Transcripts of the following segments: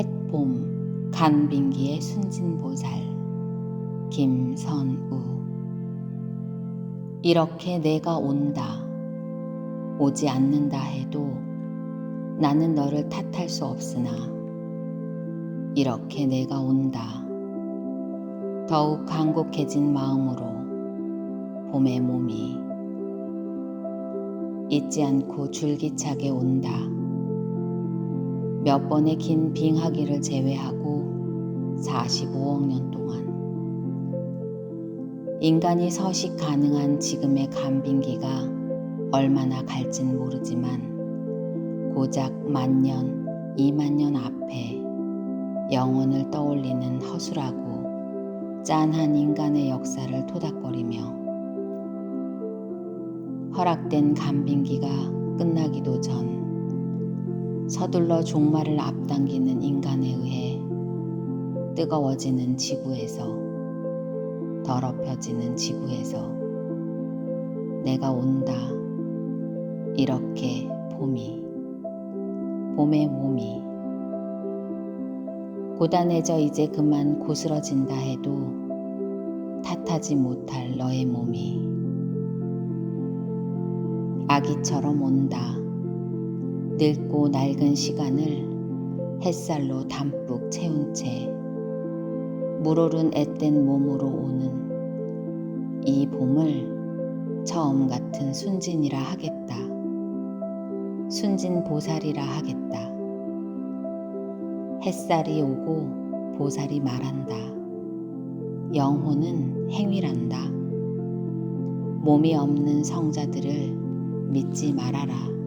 햇봄 간빙기의 순진보살 김선우. 이렇게 내가 온다. 오지 않는다 해도 나는 너를 탓할 수 없으나 이렇게 내가 온다. 더욱 간곡해진 마음으로 봄의 몸이 잊지 않고 줄기차게 온다. 몇 번의 긴 빙하기를 제외하고 45억 년 동안 인간이 서식 가능한 지금의 간빙기가 얼마나 갈진 모르지만 고작 만년, 이만년 앞에 영혼을 떠올리는 허술하고 짠한 인간의 역사를 토닥거리며 허락된 간빙기가 끝나기도 전 서둘러 종말을 앞당기는 인간에 의해 뜨거워지는 지구에서 더럽혀지는 지구에서 내가 온다 이렇게 봄이 봄의 몸이 고단해져 이제 그만 고스러진다 해도 탓하지 못할 너의 몸이 아기처럼 온다. 늙고 낡은 시간을 햇살로 담뿍 채운 채 물오른 앳된 몸으로 오는 이 봄을 처음 같은 순진이라 하겠다. 순진 보살이라 하겠다. 햇살이 오고 보살이 말한다. 영혼은 행위란다. 몸이 없는 성자들을 믿지 말아라.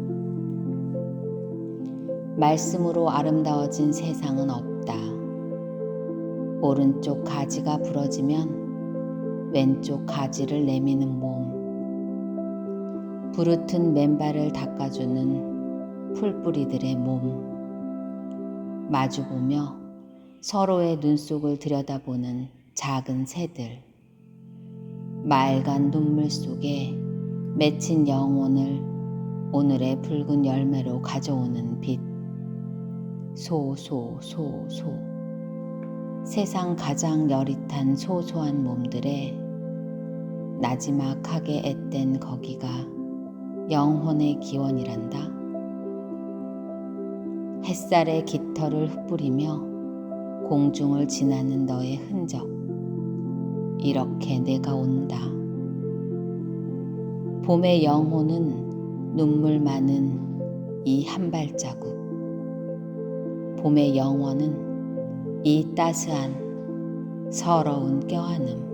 말씀으로 아름다워진 세상은 없다. 오른쪽 가지가 부러지면 왼쪽 가지를 내미는 몸. 부르튼 맨발을 닦아주는 풀뿌리들의 몸. 마주보며 서로의 눈속을 들여다보는 작은 새들. 맑은 눈물 속에 맺힌 영혼을 오늘의 붉은 열매로 가져오는 빛. 소, 소, 소, 소. 세상 가장 여릿한 소소한 몸들의 나지막하게 앳된 거기가 영혼의 기원이란다. 햇살의 깃털을 흩뿌리며 공중을 지나는 너의 흔적. 이렇게 내가 온다. 봄의 영혼은 눈물 많은 이 한 발자국. 봄의 영혼은 이 따스한 서러운 껴안음.